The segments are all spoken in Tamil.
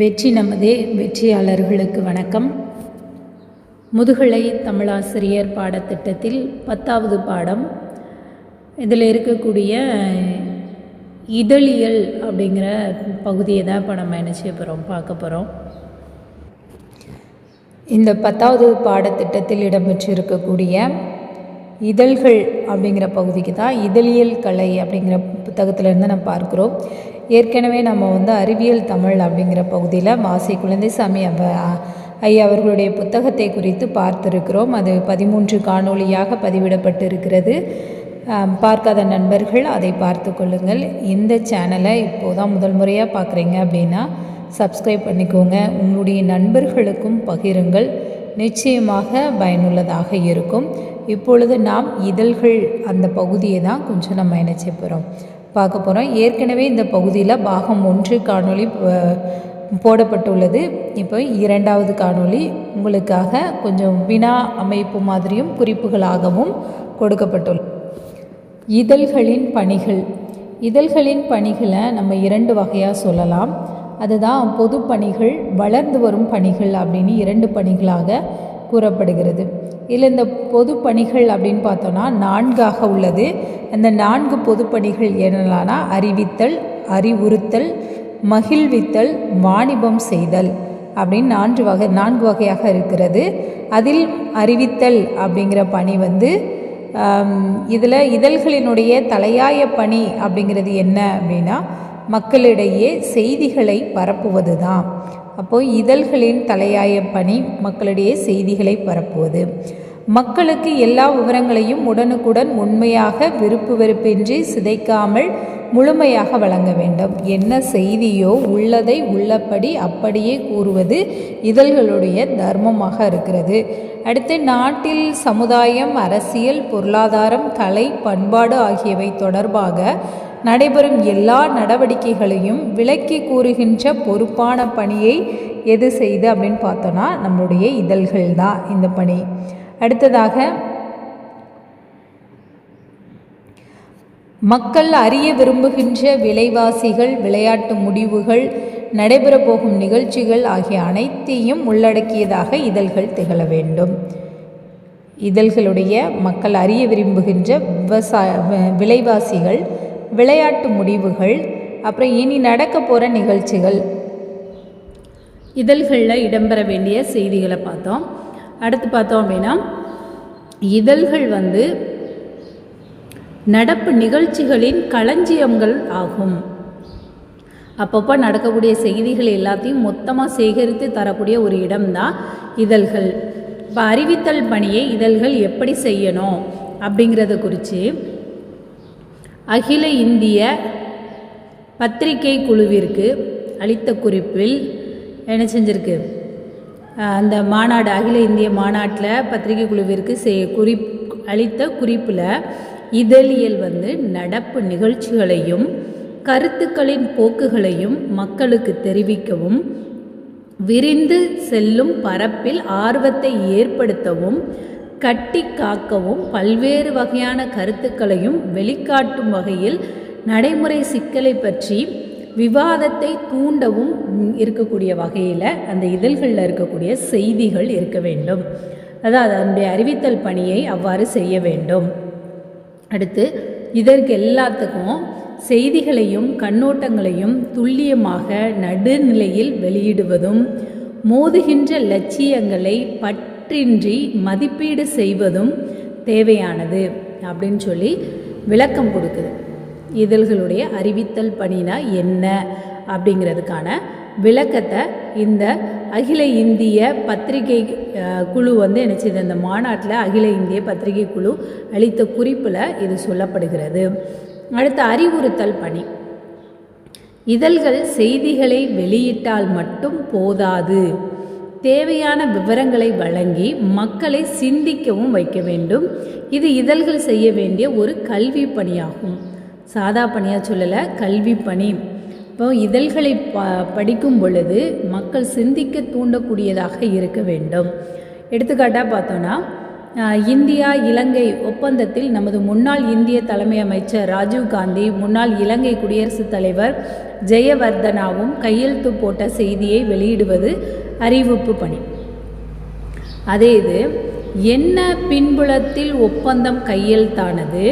வெற்றி நமதே வெற்றியாளர்களுக்கு வணக்கம். முதுகலை தமிழாசிரியர் பாடத்திட்டத்தில் பத்தாவது பாடம். இதில் இருக்கக்கூடிய இதழியல் அப்படிங்கிற பகுதியை தான் இப்போ நம்ம என்ன செய்ய போகிறோம் பார்க்க போகிறோம் இந்த பத்தாவது பாடத்திட்டத்தில் இடம்பெற்று இருக்கக்கூடிய இதழ்கள் அப்படிங்கிற பகுதிக்கு தான் இதழியல் கலை அப்படிங்கிற புத்தகத்திலேருந்து நம்ம பார்க்குறோம். ஏற்கனவே நம்ம வந்து அறிவியல் தமிழ் அப்படிங்கிற பகுதியில் வாசி குழந்தைசாமி அவ ஐயா அவர்களுடைய புத்தகத்தை குறித்து பார்த்திருக்கிறோம். அது பதிமூன்று காணொளியாக பதிவிடப்பட்டு இருக்கிறது பார்க்காத நண்பர்கள் அதை பார்த்து கொள்ளுங்கள். இந்த சேனலை இப்போதான் முதல் முறையாக பார்க்குறீங்க அப்படின்னா சப்ஸ்கிரைப் பண்ணிக்கோங்க. உங்களுடைய நண்பர்களுக்கும் பகிருங்கள். நிச்சயமாக பயனுள்ளதாக இருக்கும். இப்பொழுது நாம் இதழ்கள் அந்த பகுதியை தான் கொஞ்சம் நம்ம என்ன போகிறோம் பார்க்க போகிறோம் ஏற்கனவே இந்த பகுதியில் பாகம் ஒன்று காணொளி போடப்பட்டுள்ளது. இப்போ இரண்டாவது காணொளி உங்களுக்காக கொஞ்சம் வினா அமைப்பு மாதிரியும் குறிப்புகளாகவும் கொடுக்கப்பட்டுள்ளது. இதழ்களின் பணிகள். இதழ்களின் பணிகளை நம்ம இரண்டு வகையாக சொல்லலாம். அதுதான் பொது பணிகள் வளர்ந்து வரும் பணிகள் அப்படின்னு இரண்டு பணிகளாக கூறப்படுகிறது. இதில் இந்த பொது பணிகள் அப்படின்னு பார்த்தோன்னா நான்காக உள்ளது. அந்த நான்கு பொது பணிகள் என்னென்னா அறிவித்தல் அறிவுறுத்தல் மகிழ்வித்தல் வாணிபம் செய்தல் அப்படின்னு நான்கு வகை நான்கு வகையாக இருக்கிறது. அதில் அறிவித்தல் அப்படிங்கிற பணி வந்து இதில் இதழ்களினுடைய தலையாய பணி அப்படிங்கிறது என்ன அப்படின்னா மக்களிடையே செய்திகளை பரப்புவது தான் அப்போது இதழ்களின் தலையாய பணி மக்களிடையே செய்திகளை பரப்புவது. மக்களுக்கு எல்லா விவரங்களையும் உடனுக்குடன் உண்மையாக விருப்பு வெறுப்பின்றி சிதைக்காமல் முழுமையாக வழங்க வேண்டும். என்ன செய்தியோ உள்ளதை உள்ளபடி அப்படியே கூறுவது இதழ்களுடைய தர்மமாக இருக்கிறது. அடுத்து நாட்டில் சமுதாயம் அரசியல் பொருளாதாரம் கலை பண்பாடு ஆகியவை தொடர்பாக நடைபெறும் எல்லா நடவடிக்கைகளையும் விளக்கி கூறுகின்ற பொறுப்பான பணியை எது செய்து அப்படின்னு பார்த்தோன்னா நம்மளுடைய இதழ்கள் தான் இந்த பணி. அடுத்ததாக மக்கள் அறிய விரும்புகின்ற விலைவாசிகள் விளையாட்டு முடிவுகள் நடைபெற போகும் நிகழ்ச்சிகள் ஆகிய அனைத்தையும் உள்ளடக்கியதாக இதழ்கள் திகழ வேண்டும். இதழ்களுடைய மக்கள் அறிய விரும்புகின்ற விவசாய விலைவாசிகள் விளையாட்டு முடிவுகள் அப்புறம் இனி நடக்க போகிற நிகழ்ச்சிகள். இதழ்களில் இடம்பெற வேண்டிய செய்திகளை பார்த்தோம். அடுத்து பார்த்தோம் அப்படின்னா இதழ்கள் வந்து நடப்பு நிகழ்ச்சிகளின் களஞ்சியங்கள் ஆகும். அப்பப்போ நடக்கக்கூடிய செய்திகள் எல்லாத்தையும் மொத்தமாக சேகரித்து தரக்கூடிய ஒரு இடம்தான் இதழ்கள். இப்போ அறிவித்தல் பணியை இதழ்கள் எப்படி செய்யணும் அப்படிங்கிறத குறித்து அகில இந்திய பத்திரிகை குழுவிற்கு அளித்த குறிப்பில் என்ன செஞ்சிருக்கு? அந்த மாநாடு அகில இந்திய மாநாட்டில் பத்திரிகை குழுவிற்கு செய் குறிப் அளித்த குறிப்பில் இதழியல் வந்து நடப்பு நிகழ்ச்சிகளையும் கருத்துக்களின் போக்குகளையும் மக்களுக்கு தெரிவிக்கவும் விரிந்து செல்லும் பரப்பில் ஆர்வத்தை ஏற்படுத்தவும் கட்டி காக்கவும் பல்வேறு வகையான கருத்துக்களையும் வெளிக்காட்டும் வகையில் நடைமுறை சிக்கலை பற்றி விவாதத்தை தூண்டவும் இருக்கக்கூடிய வகையில் அந்த இதழ்களில் இருக்கக்கூடிய செய்திகள் இருக்க வேண்டும். அதாவது அதனுடைய அறிவித்தல் பணியை அவ்வாறு செய்ய வேண்டும். அடுத்து இதற்கு எல்லாத்துக்கும் செய்திகளையும் கண்ணோட்டங்களையும் துல்லியமாக நடுநிலையில் வெளியிடுவதும் மோதுகின்ற லட்சியங்களை பற்றின்றி மதிப்பீடு செய்வதும் தேவையானது அப்படின்னு சொல்லி விளக்கம் கொடுக்குது. இதழ்களுடைய அறிவித்தல் பணினா என்ன அப்படிங்கிறதுக்கான விளக்கத்தை இந்த அகில இந்திய பத்திரிகை குழு வந்து என்ன செய்யுது அந்த மாநாட்டில் அகில இந்திய பத்திரிகை குழு அளித்த குறிப்பில் இது சொல்லப்படுகிறது. அடுத்த அறிவுறுத்தல் பணி. இதழ்கள் செய்திகளை வெளியிட்டால் மட்டும் போதாது. தேவையான விவரங்களை வழங்கி மக்களை சிந்திக்கவும் வைக்க வேண்டும். இது இதழ்கள் செய்ய வேண்டிய ஒரு கல்வி பணியாகும். சாதா பணியாக சொல்லலை கல்வி பணி. இப்போ இதழ்களை ப படிக்கும் பொழுது மக்கள் சிந்திக்க தூண்டக்கூடியதாக இருக்க வேண்டும். எடுத்துக்காட்டாக பார்த்தோன்னா இந்தியா இலங்கை ஒப்பந்தத்தில் நமது முன்னாள் இந்திய தலைமை அமைச்சர் ராஜீவ் காந்தி முன்னாள் இலங்கை குடியரசுத் தலைவர் ஜெயவர்தனாவும் கையெழுத்து போட்ட செய்தியை வெளியிடுவது அறிவிப்பு பணி. அதே இது என்ன பின்புலத்தில் ஒப்பந்தம் கையெழுத்தானது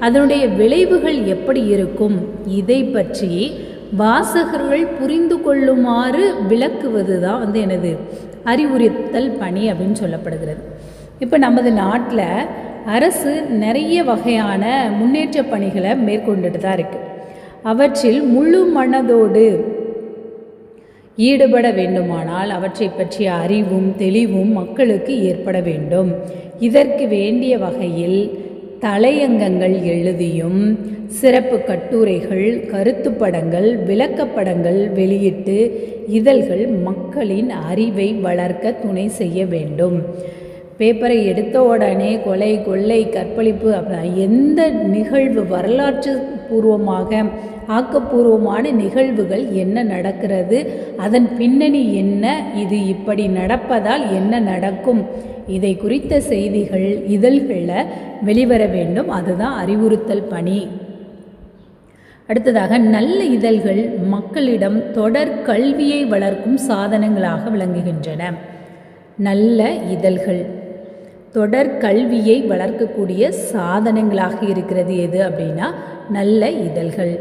அதனுடைய விளைவுகள் எப்படி இருக்கும் இதை பற்றி வாசகர்கள் புரிந்து கொள்ளுமாறு விளக்குவது தான் வந்து எனது அறிவுறுத்தல் பணி அப்படின்னு சொல்லப்படுகிறது. இப்போ நமது நாட்டில் அரசு நிறைய வகையான முன்னேற்ற பணிகளை மேற்கொண்டுட்டு தான் இருக்குது அவற்றில் முழு மனதோடு ஈடுபட வேண்டுமானால் அவற்றை பற்றிய அறிவும் தெளிவும் மக்களுக்கு ஏற்பட வேண்டும். இதற்கு வேண்டிய வகையில் தலையங்கங்கள் எழுதியும் சிறப்பு கட்டுரைகள் கருத்துப்படங்கள் விளக்கப்படங்கள் வெளியிட்டு இதழ்கள் மக்களின் அறிவை வளர்க்க துணை செய்ய வேண்டும். பேப்பரை எடுத்த உடனே கொலை கொள்ளை கற்பழிப்பு அப்படின்னா எந்த நிகழ்வு வரலாற்று பூர்வமாக ஆக்கப்பூர்வமான நிகழ்வுகள் என்ன நடக்கிறது அதன் பின்னணி என்ன இது இப்படி நடப்பதால் என்ன நடக்கும் இதை குறித்த செய்திகள் இதழ்களில் வெளிவர வேண்டும். அதுதான் அறிவுறுத்தல் பணி. அடுத்ததாக நல்ல இதழ்கள் மக்களிடம் தொடர் கல்வியை வளர்க்கும் சாதனங்களாக விளங்குகின்றன. நல்ல இதழ்கள் தொடர் கல்வியை வளர்க்கக்கூடிய சாதனங்களாக இருக்கிறது எது அப்படின்னா நல்ல இதழ்கள்.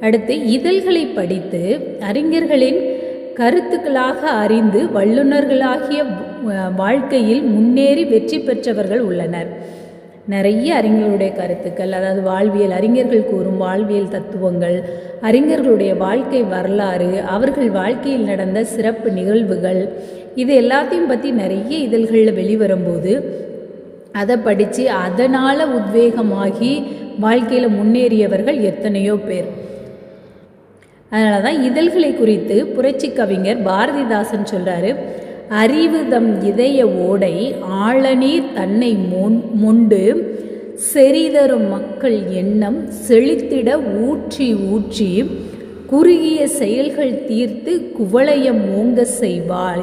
அடுத்து இதழ்களை படித்து அறிஞர்களின் கருத்துக்களாக அறிந்து வல்லுநர்களாகிய வாழ்க்கையில் முன்னேறி வெற்றி பெற்றவர்கள் உள்ளனர். நிறைய அறிஞர்களுடைய கருத்துக்கள் அதாவது வாழ்வியல் அறிஞர்கள் கூறும் வாழ்வியல் தத்துவங்கள் அறிஞர்களுடைய வாழ்க்கை வரலாறு அவர்கள் வாழ்க்கையில் நடந்த சிறப்பு நிகழ்வுகள் இது எல்லாத்தையும் பற்றி நிறைய இதழ்களில் வெளிவரும்போது அதை படித்து அதனால் உத்வேகமாகி வாழ்க்கையில் முன்னேறியவர்கள் எத்தனையோ பேர். அதனால தான் இதழ்களை குறித்து புரட்சி கவிஞர் பாரதிதாசன் சொல்கிறாரு அறிவு தம் இதய ஓடை ஆழநீர் தன்னை முன் முண்டு செறிதரும் மக்கள் எண்ணம் செழித்திட ஊற்றி ஊற்றி குறுகிய செயல்கள் தீர்த்து குவளையம் ஓங்க செய்வாள்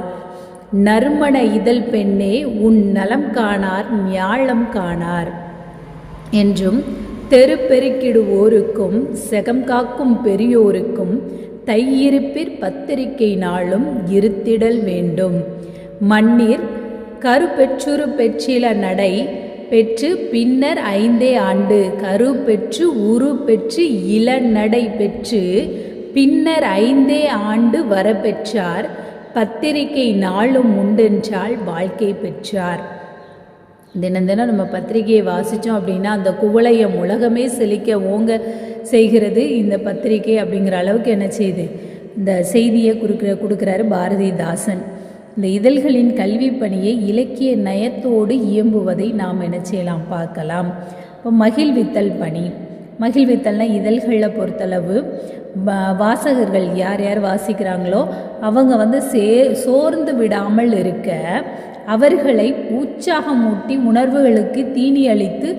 நறுமண இதழ் பெண்ணே உன் நலம் காணார் ஞாழம் காணார். என்றும் தெரு பெருக்கிடுவோருக்கும் செகம் காக்கும் பெரியோருக்கும் தையிருப்பிற் பத்திரிகை நாளும் இருத்திடல் வேண்டும். மண்ணீர் கருப்பெற்றுரு பெற்றில நடை பெற்று பின்னர் ஐந்தே ஆண்டு கரு பெற்று உரு பெற்று இளநடை பெற்று பின்னர் ஐந்தே ஆண்டு வரப்பெற்றார் பத்திரிகை நாளும் உண்டென்றால் வாழ்க்கை பெற்றார். தினம் தினம் நம்ம பத்திரிகையை வாசித்தோம் அப்படின்னா அந்த குவளையம் உலகமே செழிக்க ஓங்க செய்கிறது இந்த பத்திரிகை அப்படிங்கிற அளவுக்கு என்ன செய்யுது இந்த செய்தியை கொடுக்குற கொடுக்குறாரு பாரதிதாசன். இந்த இதழ்களின் கல்வி பணியை இலக்கிய நயத்தோடு இயம்புவதை நாம் என்ன செய்யலாம்? பார்க்கலாம். இப்போ மகிழ்வித்தல் பணி. மகிழ்வித்தல்னா இதழ்களை பொறுத்தளவு வா- வாசகர்கள் யார் யார் வாசிக்கிறாங்களோ அவங்க வந்து சே சோர்ந்து விடாமல் இருக்க அவர்களை உற்சாகமூட்டி உணர்வுகளுக்கு தீனி அளித்து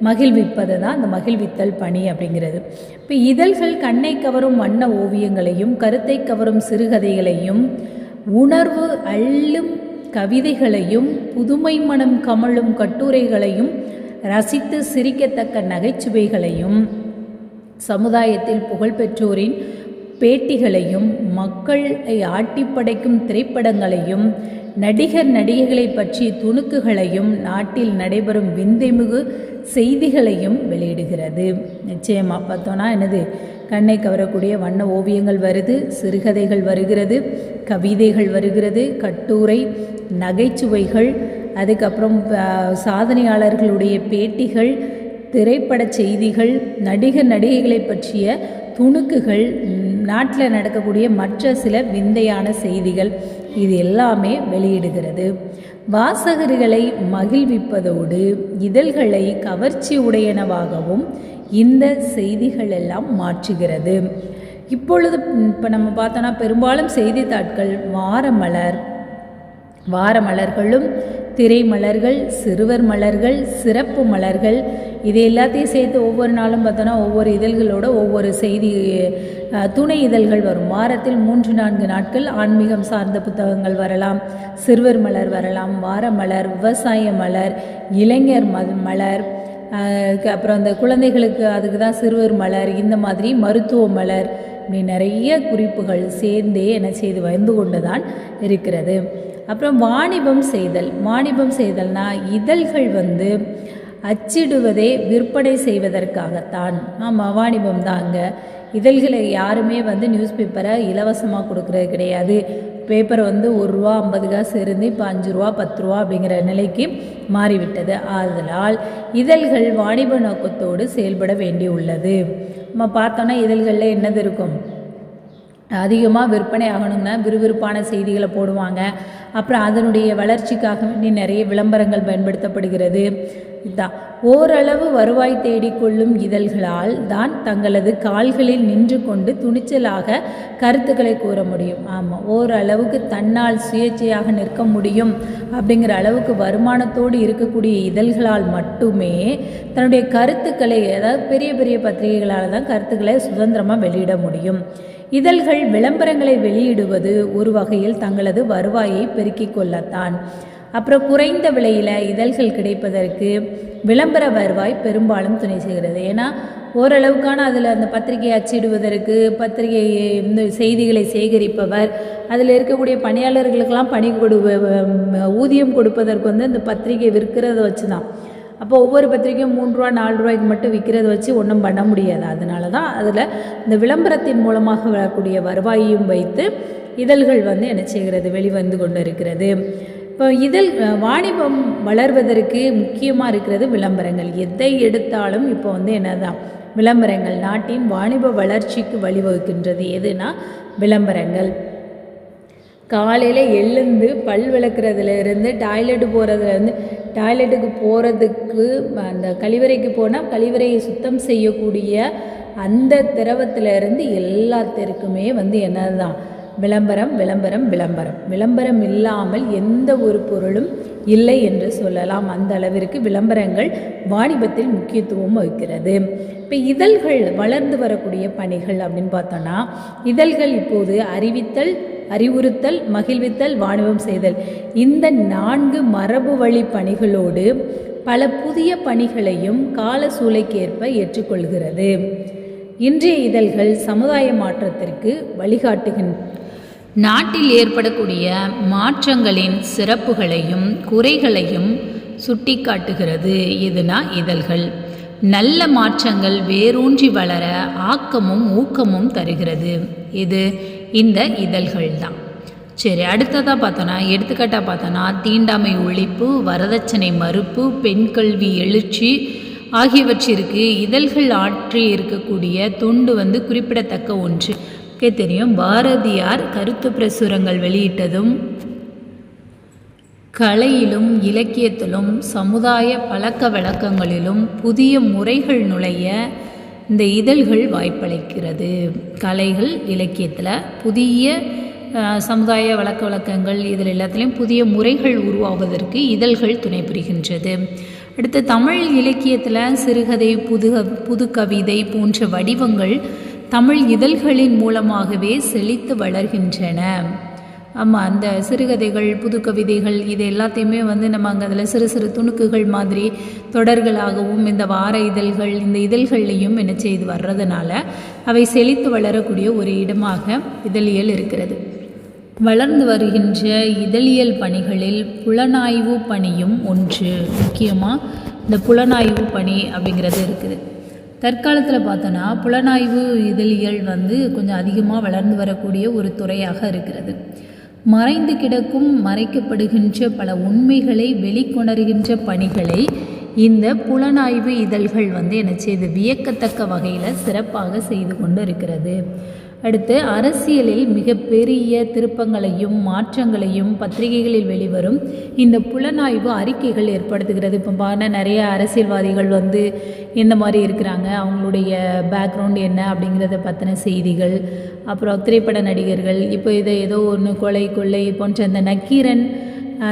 மகிழ்விப்பது தான் அந்த மகிழ்வித்தல் பணி அப்படிங்கிறது. இப்போ இதழ்கள் கண்ணை கவரும் வண்ண ஓவியங்களையும் கருத்தை கவரும் சிறுகதைகளையும் உணர்வு அள்ளும் கவிதைகளையும் புதுமை மனம் கமழும் கட்டுரைகளையும் ரசித்து சிரிக்கத்தக்க நகைச்சுவைகளையும் சமுதாயத்தில் புகழ்பெற்றோரின் பேட்டிகளையும் மக்களை ஆட்டிப்படைக்கும் திரைப்படங்களையும் நடிகர் நடிகைகளை பற்றிய துணுக்குகளையும் நாட்டில் நடைபெறும் விந்தைமிகு செய்திகளையும் வெளியிடுகிறது. நிச்சயமாக பார்த்தோன்னா என்னது? கண்ணை கவரக்கூடிய வண்ண ஓவியங்கள் வருது சிறுகதைகள் வருகிறது கவிதைகள் வருகிறது கட்டுரை நகைச்சுவைகள் அதுக்கப்புறம் சாதனையாளர்களுடைய பேட்டிகள் திரைப்பட செய்திகள் நடிகர் நடிகைகளை பற்றிய துணுக்குகள் நாட்டில் நடக்கக்கூடிய மற்ற சில விந்தையான செய்திகள் இது எல்லாமே வெளியிடுகிறது. வாசகர்களை மகிழ்விப்பதோடு இதழ்களை கவர்ச்சி உடையனவாகவும் இந்த செய்திகள் எல்லாம் மாற்றுகிறது. இப்பொழுது இப்போ நம்ம பார்த்தோன்னா பெரும்பாலும் செய்தித்தாட்கள் வாரமலர் வார மலர்களும் திரை மலர்கள் சிறுவர் மலர்கள் சிறப்பு மலர்கள் இது எல்லாத்தையும் சேர்த்து ஒவ்வொரு நாளும் பார்த்தோன்னா ஒவ்வொரு இதழ்களோட ஒவ்வொரு செய்தி துணை இதழ்கள் வரும். வாரத்தில் மூன்று நான்கு நாட்கள் ஆன்மீகம் சார்ந்த புத்தகங்கள் வரலாம். சிறுவர் மலர் வரலாம். வார மலர் விவசாய மலர் இளைஞர் ம மலர் அப்புறம் அந்த குழந்தைகளுக்கு அதுக்கு தான் சிறுவர் மலர் இந்த மாதிரி மருத்துவ மலர் இப்படி நிறைய குறிப்புகள் சேர்ந்தே என்ன செய்து வந்து கொண்டு தான் இருக்கிறது. அப்புறம் வாணிபம் செய்தல். வாணிபம் செய்தல்னா இதழ்கள் வந்து அச்சிடுவதே விற்பனை செய்வதற்காகத்தான். ஆமாம் வாணிபம் தாங்க இதழ்களை யாருமே வந்து நியூஸ் பேப்பரை இலவசமாக கொடுக்குறது கிடையாது. பேப்பர் வந்து ஒரு ரூபா ஐம்பது காசு இருந்து இப்போ அஞ்சு ரூபா பத்து ரூபா அப்படிங்கிற நிலைக்கு மாறிவிட்டது. ஆதலால் இதழ்கள் வாணிப நோக்கத்தோடு செயல்பட வேண்டி உள்ளது நம்ம பார்த்தோன்னா இதழ்களில் என்னது இருக்கும்? அதிகமாக விற்பனை ஆகணும்னா விறுவிறுப்பான செய்திகளை போடுவாங்க. அப்புறம் அதனுடைய வளர்ச்சிக்காக வேண்டி நிறைய விளம்பரங்கள் பயன்படுத்தப்படுகிறது. இதுதான் ஓரளவு வருவாய் தேடிக்கொள்ளும் இதழ்களால் தான் தங்களது கால்களில் நின்று கொண்டு துணிச்சலாக கருத்துக்களை கூற முடியும். ஆமாம் ஓரளவுக்கு தன்னால் சுயேட்சையாக நிற்க முடியும் அப்படிங்கிற அளவுக்கு வருமானத்தோடு இருக்கக்கூடிய இதழ்களால் மட்டுமே தன்னுடைய கருத்துக்களை அதாவது பெரிய பெரிய பத்திரிகைகளால் தான் கருத்துக்களை சுதந்திரமாக வெளியிட முடியும். இதழ்கள் விளம்பரங்களை வெளியிடுவது ஒரு வகையில் தங்களது வருவாயை பெருக்கிக் கொள்ளத்தான். அப்புறம் குறைந்த விலையில் இதழ்கள் கிடைப்பதற்கு விளம்பர வருவாய் பெரும்பாலும் துணை செய்கிறது. ஏன்னா ஓரளவுக்கான அதில் அந்த பத்திரிகை அச்சிடுவதற்கு பத்திரிகை இந்த செய்திகளை சேகரிப்பவர் அதில் இருக்கக்கூடிய பணியாளர்களுக்கெல்லாம் பணி கொடு ஊதியம் கொடுப்பதற்கு வந்து அந்த பத்திரிகை விற்கிறத வச்சு தான் அப்போ ஒவ்வொரு பத்திரிக்கையும் மூணு ரூபா நாலு ரூபாய்க்கு மட்டும் விற்கிறத வச்சு ஒன்றும் பண்ண முடியாது. அதனால தான் அதில் இந்த விளம்பரத்தின் மூலமாக வரக்கூடிய வருவாயையும் வைத்து இதழ்கள் வந்து என்ன செய்கிறது? வெளிவந்து கொண்டு இருக்கிறது இப்போ இதழ் வாணிபம் வளர்வதற்கு முக்கியமாக இருக்கிறது விளம்பரங்கள். எதை எடுத்தாலும் இப்போ வந்து என்னதான்? விளம்பரங்கள். நாட்டின் வாணிப வளர்ச்சிக்கு வழிவகுக்கின்றது. எதுனா விளம்பரங்கள். காலையில் எழுந்து பல் விளக்குறதுல இருந்து டாய்லெட்டு போகிறதுலேருந்து டாய்லெட்டுக்கு போகிறதுக்கு அந்த கழிவறைக்கு போனால் கழிவறையை சுத்தம் செய்யக்கூடிய அந்த திரவத்திலேருந்து எல்லாத்திற்குமே வந்து என்னதுதான்? விளம்பரம் விளம்பரம் விளம்பரம். விளம்பரம் இல்லாமல் எந்த ஒரு பொருளும் இல்லை என்று சொல்லலாம். அந்த அளவிற்கு விளம்பரங்கள் வாணிபத்தில் முக்கியத்துவம் வகிக்கிறது. இப்போ இதழ்கள் வளர்ந்து வரக்கூடிய பணிகள் அப்படின்னு பார்த்தோன்னா இதழ்கள் இப்போது அறிவித்தல் அறிவுறுத்தல் மகிழ்வித்தல் வாணிபம் செய்தல். இந்த நான்கு மரபு வழி பணிகளோடு பல புதிய பணிகளையும் கால சூளைக்கேற்ப ஏற்றுக்கொள்கிறது. இன்றைய இதழ்கள் சமுதாய மாற்றத்திற்கு வழிகாட்டுகின்றன நாட்டில் ஏற்படக்கூடிய மாற்றங்களின் சிறப்புகளையும் குறைகளையும் சுட்டிக்காட்டுகிறது எதுனா இதழ்கள். நல்ல மாற்றங்கள் வேரூன்றி வளர ஆக்கமும் ஊக்கமும் தருகிறது. இது இந்த இதழ்கள் தான் சரி அடுத்ததாக பார்த்தோன்னா எடுத்துக்காட்டாக பார்த்தோன்னா தீண்டாமை ஒழிப்பு வரதட்சணை மறுப்பு பெண் கல்வி எழுச்சி ஆகியவற்றிற்கு இதழ்கள் ஆற்றி இருக்கக்கூடிய தொண்டு வந்து குறிப்பிடத்தக்க ஒன்று. தெரியும். பாரதியார் கருத்து பிரசுரங்கள் வெளியிட்டதும் கலையிலும் இலக்கியத்திலும் சமுதாய பழக்க வழக்கங்களிலும் புதிய முறைகள் நுழைய இந்த இதழ்கள் வாய்ப்பளிக்கிறது. கலைகள் இலக்கியத்தில் புதிய சமுதாய வழக்க வழக்கங்கள் இதில் எல்லாத்துலேயும் புதிய முறைகள் உருவாவதற்கு இதழ்கள் துணை புரிகின்றது. அடுத்து தமிழ் இலக்கியத்தில் சிறுகதை புது புது கவிதை போன்ற வடிவங்கள் தமிழ் இதழ்களின் மூலமாகவே செழித்து வளர்கின்றன. ஆமாம் அந்த சிறுகதைகள் புது கவிதைகள் இது எல்லாத்தையுமே வந்து நம்ம அங்கே அதில் சிறு சிறு துணுக்குகள் மாதிரி தொடர்களாகவும் இந்த வார இதழ்கள் இந்த இதழ்கள்லையும் என்ன செய்து வர்றதுனால அவை செழித்து வளரக்கூடிய ஒரு இடமாக இதழியல் இருக்கிறது. வளர்ந்து வருகின்ற இதழியல் பணிகளில் புலனாய்வு பணியும் ஒன்று முக்கியமாக இந்த புலனாய்வு பணி அப்படிங்கிறது இருக்குது. தற்காலத்தில் பார்த்தோன்னா புலனாய்வு இதழியல் வந்து கொஞ்சம் அதிகமாக வளர்ந்து வரக்கூடிய ஒரு துறையாக இருக்கிறது. மறைந்து கிடக்கும் மறைக்கப்படுகின்ற பல உண்மைகளை வெளிக்கொணர்கின்ற பணிகளை இந்த புலனாய்வு இதழ்கள் வந்து என்ன செய்து வியக்கத்தக்க வகையில் சிறப்பாக செய்து கொண்டு இருக்கிறது. அடுத்து அரசியலில் மிகப்பெரிய திருப்பங்களையும் மாற்றங்களையும் பத்திரிகைகளில் வெளிவரும் இந்த புலனாய்வு அறிக்கைகள் ஏற்படுத்துகிறது. இப்போ பார்த்தா நிறைய அரசியல்வாதிகள் வந்து எந்த மாதிரி இருக்கிறாங்க அவங்களுடைய பேக்ரவுண்ட் என்ன அப்படிங்கிறத பற்றின செய்திகள் அப்புறம் திரைப்பட நடிகர்கள் இப்போ இதை ஏதோ ஒன்று கொலை கொள்ளை போன்ற அந்த நக்கீரன்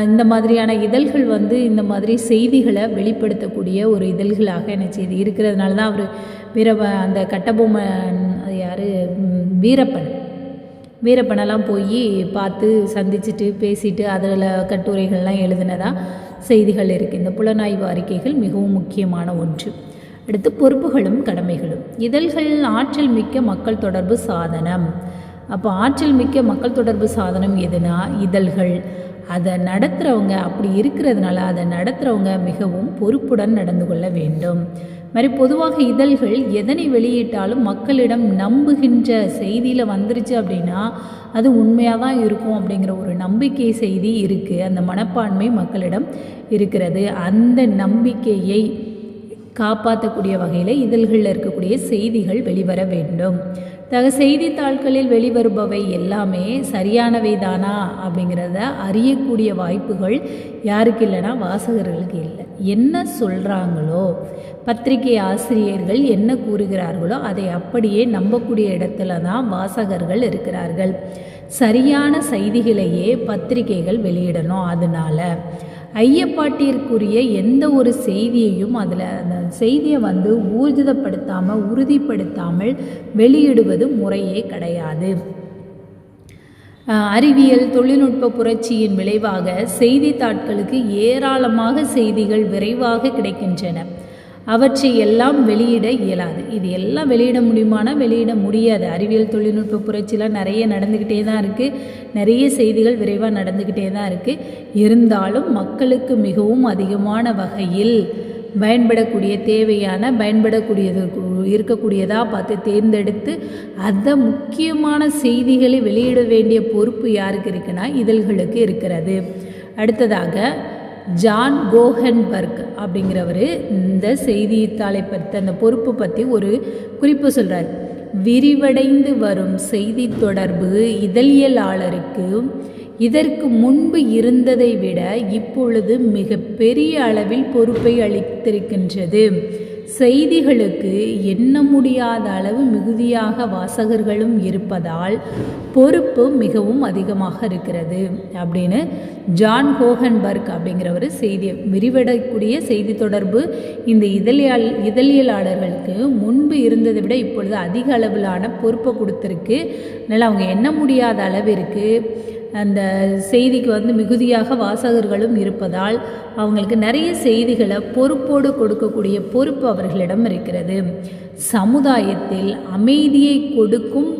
இந்த மாதிரியான இதழ்கள் வந்து இந்த மாதிரி செய்திகளை வெளிப்படுத்தக்கூடிய ஒரு இதழ்களாக என்ன செய்து இருக்கிறதுனால தான் அவர் வீர அந்த கட்டபொம்மன் யார் வீரப்பன். வீரப்பனெல்லாம் போய் பார்த்து சந்திச்சுட்டு பேசிட்டு அதில் கட்டுரைகள்லாம் எழுதினதா செய்திகள் இருக்குது இந்த புலனாய்வு அறிக்கைகள் மிகவும் முக்கியமான ஒன்று. அடுத்து பொறுப்புகளும் கடமைகளும். இதழ்கள் ஆற்றல் மிக்க மக்கள் தொடர்பு சாதனம். அப்போ ஆற்றல் மிக்க மக்கள் தொடர்பு சாதனம் எதுனா? இதழ்கள். அதை நடத்துகிறவங்க அப்படி இருக்கிறதுனால அதை நடத்துகிறவங்க மிகவும் பொறுப்புடன் நடந்து கொள்ள வேண்டும். மாதிரி பொதுவாக இதழ்கள் எதனை வெளியிட்டாலும் மக்களிடம் நம்புகின்ற செய்தியில் வந்துருச்சு அப்படின்னா அது உண்மையாக தான் இருக்கும் அப்படிங்கிற ஒரு நம்பிக்கை செய்தி இருக்குது அந்த மனப்பான்மை மக்களிடம் இருக்கிறது. அந்த நம்பிக்கையை காப்பாற்றக்கூடிய வகையில் இதழ்களில் இருக்கக்கூடிய செய்திகள் வெளிவர வேண்டும். தக செய்தித்தாள்களில் வெளிவருபவை எல்லாமே சரியானவை தானா அப்படிங்கிறத அறியக்கூடிய வாய்ப்புகள் யாருக்கு இல்லைன்னா வாசகர்களுக்கு இல்லை. என்ன சொல்கிறாங்களோ பத்திரிகை ஆசிரியர்கள் என்ன கூறுகிறார்களோ அதை அப்படியே நம்பக்கூடிய இடத்துல தான் வாசகர்கள் இருக்கிறார்கள். சரியான செய்திகளையே பத்திரிகைகள் வெளியிடணும். அதனால ஐயப்பாட்டிற்குரிய எந்த ஒரு செய்தியையும் அதில் அந்த செய்தியை வந்து ஊர்ஜிதப்படுத்தாமல் உறுதிப்படுத்தாமல் வெளியிடுவது முறையே கிடையாது. அறிவியல் தொழில்நுட்ப புரட்சியின் விளைவாக செய்தித்தாட்களுக்கு ஏராளமாக செய்திகள் விரைவாக கிடைக்கின்றன. அவற்றை எல்லாம் வெளியிட இயலாது. இது எல்லாம் வெளியிட முடியுமானா? வெளியிட முடியாது. அறிவியல் தொழில்நுட்ப புரட்சிலாம் நிறைய நடந்துக்கிட்டே தான் இருக்குது நிறைய செய்திகள் விரைவாக நடந்துக்கிட்டே தான் இருக்குது இருந்தாலும் மக்களுக்கு மிகவும் அதிகமான வகையில் பயன்படக்கூடிய தேவையான பயன்படக்கூடியது இருக்கக்கூடியதாக பார்த்து தேர்ந்தெடுத்து அதை முக்கியமான செய்திகளை வெளியிட வேண்டிய பொறுப்பு யாருக்கு இருக்குன்னா இதழ்களுக்கு இருக்கிறது. அடுத்ததாக ஜான் கோஹன்பர்க் அப்படிங்கிறவர் இந்த செய்தித்தாளை பற்றி அந்த பொறுப்பு பற்றி ஒரு குறிப்பு சொல்கிறார் விரிவடைந்து வரும் செய்தி தொடர்பு இதழியலாளருக்கு இதற்கு முன்பு இருந்ததை விட இப்பொழுது மிக பெரிய அளவில் பொறுப்பை அளித்திருக்கின்றது. செய்திகளுக்கு எண்ண முடியாத அளவு மிகுதியாக வாசகர்களும் இருப்பதால் பொறுப்பு மிகவும் அதிகமாக இருக்கிறது அப்படின்னு ஜான் ஹோகன்பர்க் அப்படிங்கிறவர் செய்தி விரிவடக்கூடிய செய்தி தொடர்பு இந்த இதழியல் இதழியலாளர்களுக்கு முன்பு இருந்ததை விட இப்பொழுது அதிக அளவிலான பொறுப்பை கொடுத்துருக்கு. அதனால் அவங்க எண்ண முடியாத அளவிற்கு அந்த செய்திக்கு வந்து மிகுதியாக வாசகர்களும் இருப்பதால் அவங்களுக்கு நிறைய செய்திகளை பொறுப்போடு கொடுக்கக்கூடிய பொறுப்பு அவர்களிடம் இருக்கிறது. சமுதாயத்தில் அமைதியை கொடுக்கும்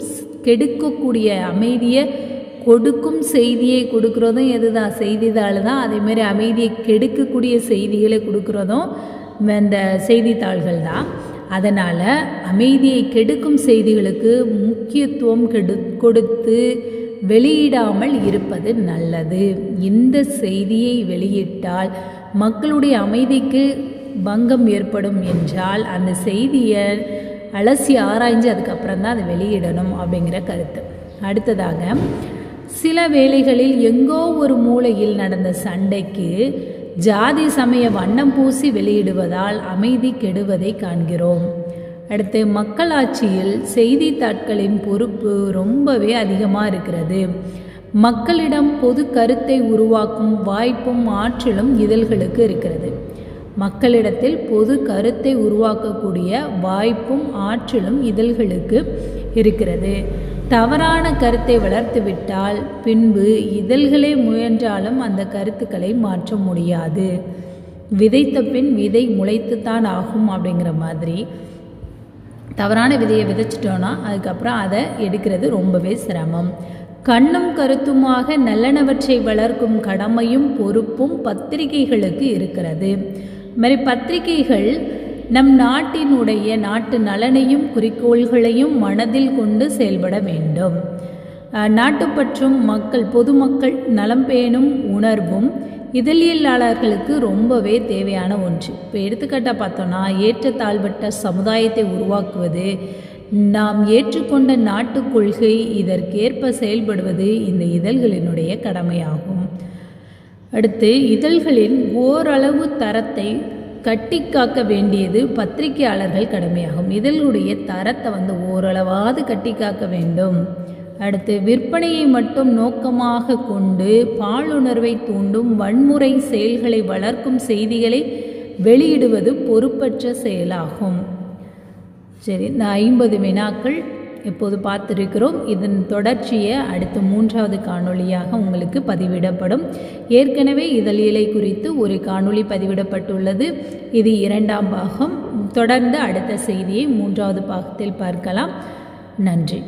கெடுக்கக்கூடிய அமைதியை கொடுக்கும் செய்தியை கொடுக்குறதும் எதுதான்? செய்தித்தாள் தான் அதேமாரி அமைதியை கெடுக்கக்கூடிய செய்திகளை கொடுக்குறதும் இந்த செய்தித்தாள்கள் தான் அதனால் அமைதியை கெடுக்கும் செய்திகளுக்கு முக்கியத்துவம் கெடு கொடுத்து வெளியிடாமல் இருப்பது நல்லது. இந்த செய்தியை வெளியிட்டால் மக்களுடைய அமைதிக்கு பங்கம் ஏற்படும் என்றால் அந்த செய்தியை அலசி ஆராய்ஞ்சு அதுக்கப்புறம் தான் அதை வெளியிடணும் அப்படிங்கிற கருத்து. அடுத்ததாக சில வேளைகளில் எங்கோ ஒரு மூலையில் நடந்த சண்டைக்கு ஜாதி சமய வண்ணம் பூசி வெளியிடுவதால் அமைதி கெடுவதை காண்கிறோம். அடுத்து மக்களாட்சியில் செய்தித்தாட்களின் பொறுப்பு ரொம்பவே அதிகமாக இருக்கிறது. மக்களிடம் பொது கருத்தை உருவாக்கும் வாய்ப்பும் ஆற்றலும் இதழ்களுக்கு இருக்கிறது. மக்களிடத்தில் பொது கருத்தை உருவாக்கக்கூடிய வாய்ப்பும் ஆற்றலும் இதழ்களுக்கு இருக்கிறது. தவறான கருத்தை வளர்த்துவிட்டால் பின்பு இதழ்களே முயன்றாலும் அந்த கருத்துக்களை மாற்ற முடியாது. விதைத்த பின் விதை முளைத்துத்தான் ஆகும் அப்படிங்கிற மாதிரி தவறான விதையை விதைச்சிட்டோன்னா அதுக்கப்புறம் அதை எடுக்கிறது ரொம்பவே சிரமம். கண்ணும் கருத்துமாக நல்லனவற்றை வளர்க்கும் கடமையும் பொறுப்பும் பத்திரிகைகளுக்கு இருக்கிறது. இது மாதிரி பத்திரிகைகள் நம் நாட்டினுடைய நாட்டு நலனையும் குறிக்கோள்களையும் மனதில் கொண்டு செயல்பட வேண்டும். நாட்டுப்பற்றும் மக்கள் பொதுமக்கள் நலம் பேணும் உணர்வும் இதழியலாளர்களுக்கு ரொம்பவே தேவையான ஒன்று. இப்போ எடுத்துக்காட்டாக பார்த்தோன்னா ஏற்றத்தாழ்பட்ட சமுதாயத்தை உருவாக்குவது நாம் ஏற்றுக்கொண்ட நாட்டு கொள்கை இதற்கேற்ப செயல்படுவது இந்த இதழ்களினுடைய கடமையாகும். அடுத்து இதழ்களின் ஓரளவு தரத்தை கட்டி காக்க வேண்டியது பத்திரிகையாளர்கள் கடமையாகும். இதழுடைய தரத்தை வந்து ஓரளவாவது கட்டி காக்க வேண்டும். அடுத்து விற்பனையை மட்டும் நோக்கமாக கொண்டு பாலுணர்வை தூண்டும் வன்முறை செயல்களை வளர்க்கும் செய்திகளை வெளியிடுவது பொறுப்பற்ற செயலாகும். சரி இந்த ஐம்பது வினாக்கள் இப்போது பார்த்துருக்கிறோம்? இதன் தொடர்ச்சியை அடுத்த மூன்றாவது காணொளியாக உங்களுக்கு பதிவிடப்படும். ஏற்கனவே இதழியலை குறித்து ஒரு காணொளி பதிவிடப்பட்டுள்ளது. இது இரண்டாம் பாகம். தொடர்ந்து அடுத்த செய்தியை மூன்றாவது பாகத்தில் பார்க்கலாம். நன்றி.